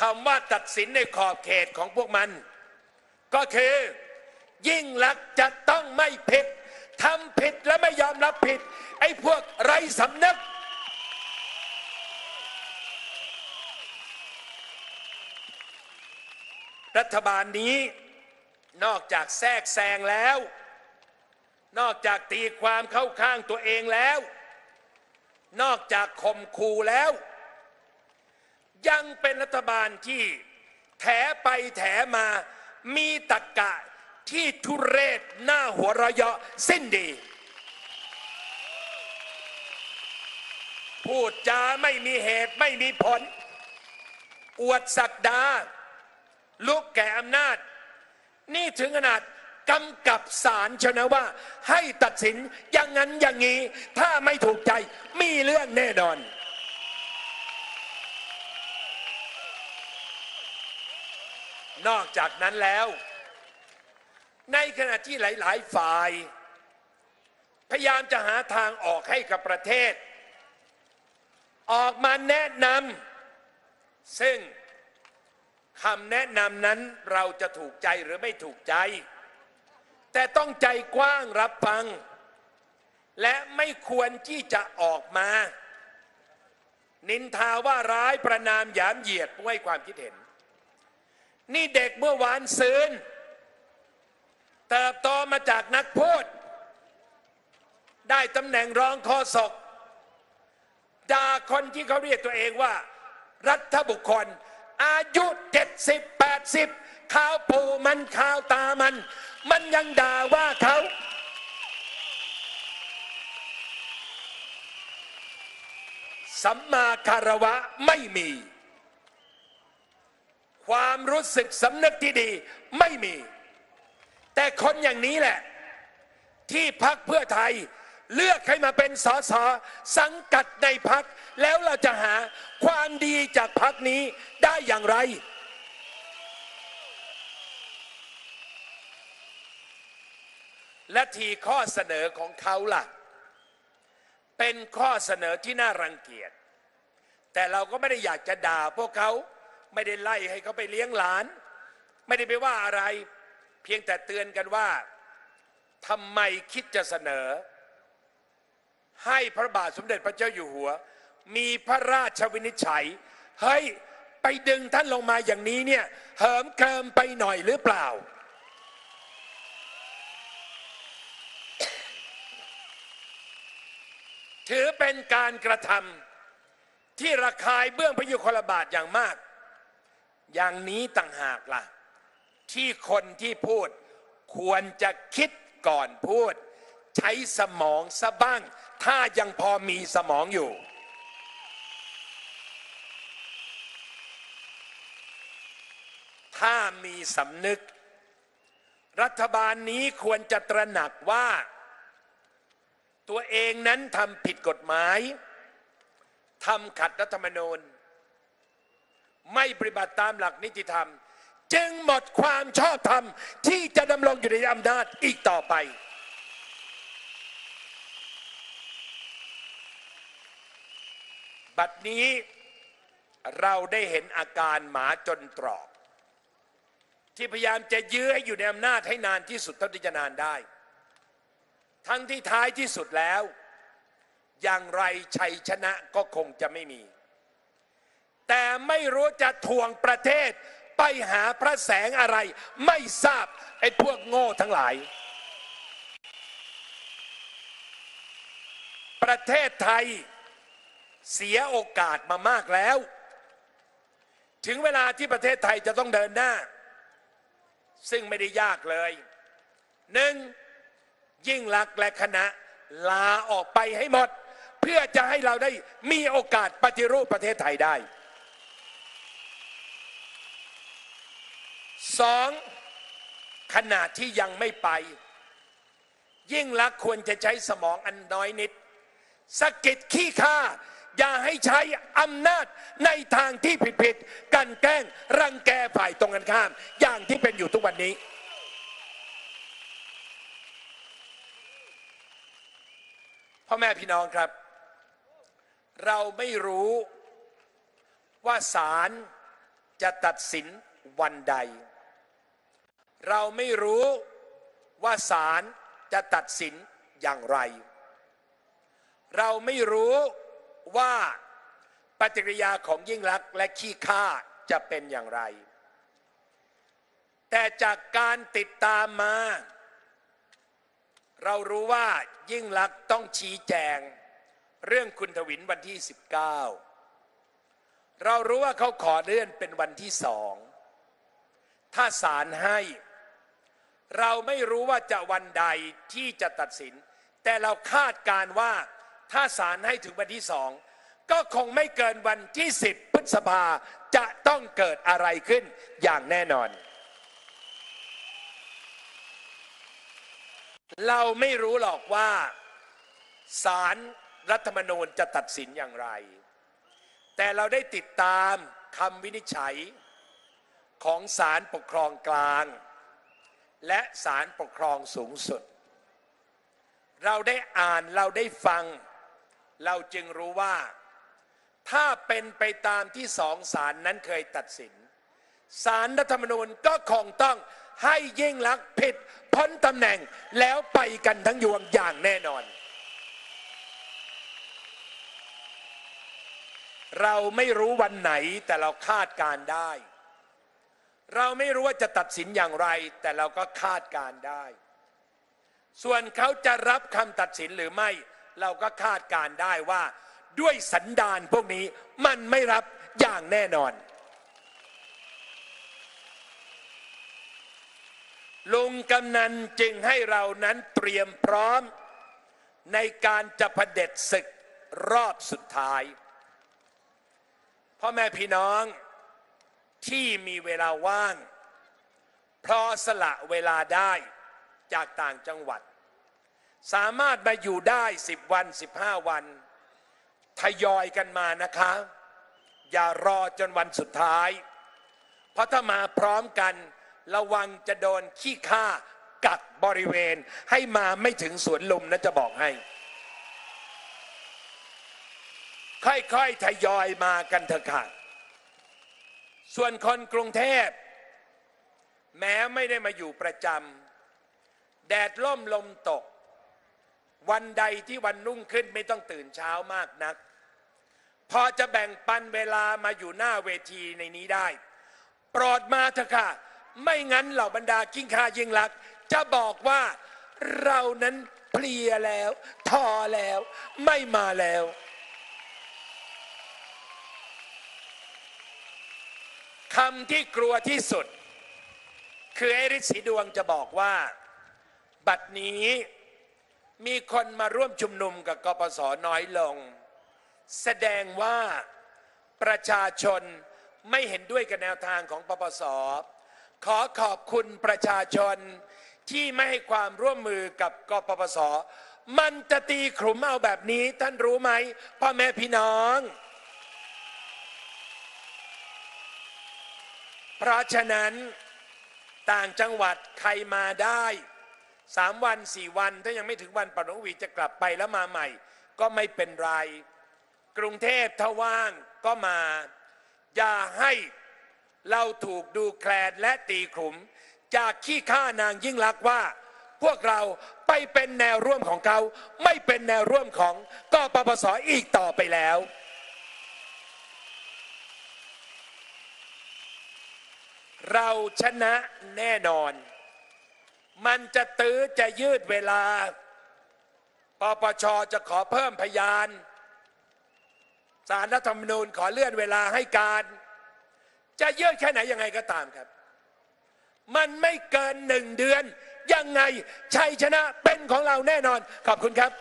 คำว่าตัดสินในขอบเขตของพวกมัน ก็คือ ยิ่งลักจะต้องไม่ผิดทำผิดและไม่ยอมรับผิด ไอ้พวกไรสำนึก รัฐบาลนี้นอกจากแทรกแซงแล้ว นอกจากตีความเข้าข้างตัวเองแล้ว นอกจากข่มขู่แล้ว ยังเป็นรัฐบาลที่แถไปแถมามีตะกกะที่ทุเรศหน้าหัวระยะสิ้นดี พูดจาไม่มีเหตุไม่มีผล อวดศักดาลุกแก่อำนาจ นี่ถึงขนาดกำกับศาลชนะว่า ให้ตัดสินอย่างนั้นอย่างนี้ ถ้าไม่ถูกใจมีเรื่องแน่นอน นอกจากนั้นแล้ว ในขณะที่หลาย ๆ ฝ่าย พยายามจะหาทางออกให้กับประเทศ ออกมาแนะนำซึ่งคำแนะนำนั้นเราจะถูกใจหรือไม่ถูกใจ แต่ต้องใจกว้างรับฟัง และไม่ควรที่จะออกมา นินทาว่าร้ายประนามหยามเหยียดผู้ให้ความคิดเห็น นี่เด็กเมื่อวานซืนเติบโตมาจากนักพูด ได้ตำแหน่งรองโฆษกด่าคนที่เขาเรียกตัวเองว่า รัฐบุคคล อายุเจ็ดสิบแปดสิบข้าวปูมันข้าวตามัน มันยังด่าว่าเขาสัมมาคารวะไม่มี ความรู้สึกสำนึกที่ดีไม่มี แต่คนอย่างนี้แหละ ที่พักเพื่อไทย เลือกให้มาเป็นสสสังกัดในพัก แล้วเราจะหาความดีจากพักนี้ได้อย่างไร และทีข้อเสนอของเขาล่ะ เป็นข้อเสนอที่น่ารังเกียจแต่เราก็ไม่ได้อยากจะด่าพวกเขา ไม่ได้ไล่ให้เขาไปเลี้ยงหลาน ไม่ได้ไปว่าอะไร เพียงแต่เตือนกันว่าทำไมคิดจะเสนอ ให้พระบาทสมเด็จพระเจ้าอยู่หัว มีพระราชวินิจฉัยเฮ้ยไปดึงท่านลงมาอย่างนี้เนี่ยเหิมเกิมไปหน่อยหรือเปล่า ถือเป็นการกระทำที่ระคายเบื้องพระยุคลบาทอย่างมาก อย่างนี้ต่างหากล่ะ ที่คนที่พูดควรจะคิดก่อนพูด ใช้สมองซะบ้าง ถ้ายังพอมีสมองอยู่ ถ้ามีสำนึก รัฐบาลนี้ควรจะตระหนักว่า ตัวเองนั้นทำผิดกฎหมายทำขัดรัฐธรรมนูญ ไม่ปฏิบัติตามหลักนิติธรรม จึงหมดความชอบธรรมที่จะดำรงอยู่ในอำนาจอีกต่อไป บัดนี้เราได้เห็นอาการหมาจนตรอก ที่พยายามจะยื้ออยู่ในอำนาจให้นานที่สุดเท่าที่จะนานได้ ทั้งที่ท้ายที่สุดแล้ว อย่างไรชัยชนะก็คงจะไม่มี แต่ไม่รู้จะทวงประเทศ ไปหาพระแสงอะไร ไม่ทราบไอ้พวกโง่ทั้งหลาย ประเทศไทยเสียโอกาสมามากแล้ว ถึงเวลาที่ประเทศไทยจะต้องเดินหน้า ซึ่งไม่ได้ยากเลยหนึ่งยิ่งลักและคณะลาออกไปให้หมด เพื่อจะให้เราได้มีโอกาสปฏิรูปประเทศไทยได้ สองขณะที่ยังไม่ไป ยิ่งลักควรจะใช้สมองอันน้อยนิดสะกิดขี้ข้าอย่าให้ใช้อำนาจในทางที่ผิดๆกันแกล้งรังแกฝ่ายตรงกันข้าม อย่างที่เป็นอยู่ทุกวันนี้ พ่อแม่พี่น้องครับ เราไม่รู้ว่าศาลจะตัดสินวันใด เราไม่รู้ว่าศาลจะตัดสินอย่างไร เราไม่รู้ว่าปฏิกิริยาของยิ่งลักษณ์และขี้ข้าจะเป็นอย่างไร แต่จากการติดตามมา เรารู้ว่ายิ่งลักษณ์ต้องชี้แจง เรื่องคุณทวินวันที่ 19 เรารู้ว่าเขาขอเลื่อนเป็นวันที่สอง ถ้าศาลให้ เราไม่รู้ว่าจะวันใดที่จะตัดสิน แต่เราคาดการ์ว่าถ้าศาลให้ถึงวันที่สองก็คงไม่เกินวันที่ 10 พฤษภาจะต้องเกิดอะไรขึ้นอย่างแน่นอน เราไม่รู้หรอกว่าศาลรรัฐธรรมนูญจะตัดสินอย่างไร แต่เราได้ติดตามคำวินิจฉัยของศาลปกครองกลาง และศาลปกครองสูงสุด เราได้อ่านเราได้ฟัง เราจึงรู้ว่า ถ้าเป็นไปตามที่สองศาลนั้นเคยตัดสินศาลรัฐธรรมนูญก็คงต้องให้ยิ่งลักษณ์ผิดพ้นตำแหน่งแล้วไปกันทั้งยวงอย่างแน่นอน เราไม่รู้วันไหนแต่เราคาดการได้ เราไม่รู้ว่าจะตัดสินอย่างไร แต่เราก็คาดการได้ ส่วนเขาจะรับคำตัดสินหรือไม่ เราก็คาดการได้ว่า ด้วยสันดานพวกนี้มันไม่รับอย่างแน่นอน ลุงกำนันจึงให้เรานั้นเตรียมพร้อม ในการจะเผด็จศึกรอบสุดท้ายพ่อแม่พี่น้อง ที่มีเวลาว่าง เพราะสละเวลาได้จากต่างจังหวัด สามารถมาอยู่ได้ 10 วัน 15 วัน ทยอยกันมานะคะ อย่ารอจนวันสุดท้าย เพราะถ้ามาพร้อมกันระวังจะโดนขี้ข้ากักบริเวณให้มาไม่ถึงสวนลุมนะจะบอกให้ ค่อยๆ ทยอยมากันเถอะค่ะ ส่วนคนกรุงเทพ แม้ไม่ได้มาอยู่ประจำแดดล่มลมตก วันใดที่วันรุ่งขึ้นไม่ต้องตื่นเช้ามากนัก พอจะแบ่งปันเวลามาอยู่หน้าเวทีในนี้ได้ โปรดมาเถอะค่ะ ไม่งั้นเหล่าบรรดากิ้งคายิงลัก จะบอกว่าเรานั้นเพลียแล้ว ทอแล้ว ไม่มาแล้ว คำที่กลัวที่สุด คือไอริศสีดวงจะบอกว่า บัดนี้มีคนมาร่วมชุมนุมกับกปสน้อยลง แสดงว่าประชาชนไม่เห็นด้วยกับแนวทางของปปส ขอขอบคุณประชาชนที่ไม่ให้ความร่วมมือกับกปปส มันจะตีขลุ่มเอาแบบนี้ท่านรู้ไหมพ่อแม่พี่น้อง เพราะฉะนั้นต่างจังหวัดใครมาได้สามวันสี่วัน ถ้ายังไม่ถึงวันปฐมวีจะกลับไปแล้วมาใหม่ ก็ไม่เป็นไร กรุงเทพถ้าว่างก็มา อย่าให้เราถูกดูแคลนและตีขลุม จากขี้ข้านางยิ่งลักษ์ว่า พวกเราไปเป็นแนวร่วมของเขา ไม่เป็นแนวร่วมของกปปสอีกต่อไปแล้ว เราชนะแน่นอน มันจะตื้อจะยืดเวลา ปปชจะขอเพิ่มพยานสารรัฐธรรมนูญขอเลื่อนเวลาให้การ จะยืดแค่ไหนยังไงก็ตามครับ มันไม่เกินหนึ่งเดือน ยังไงชัยชนะเป็นของเราแน่นอน ขอบคุณครับ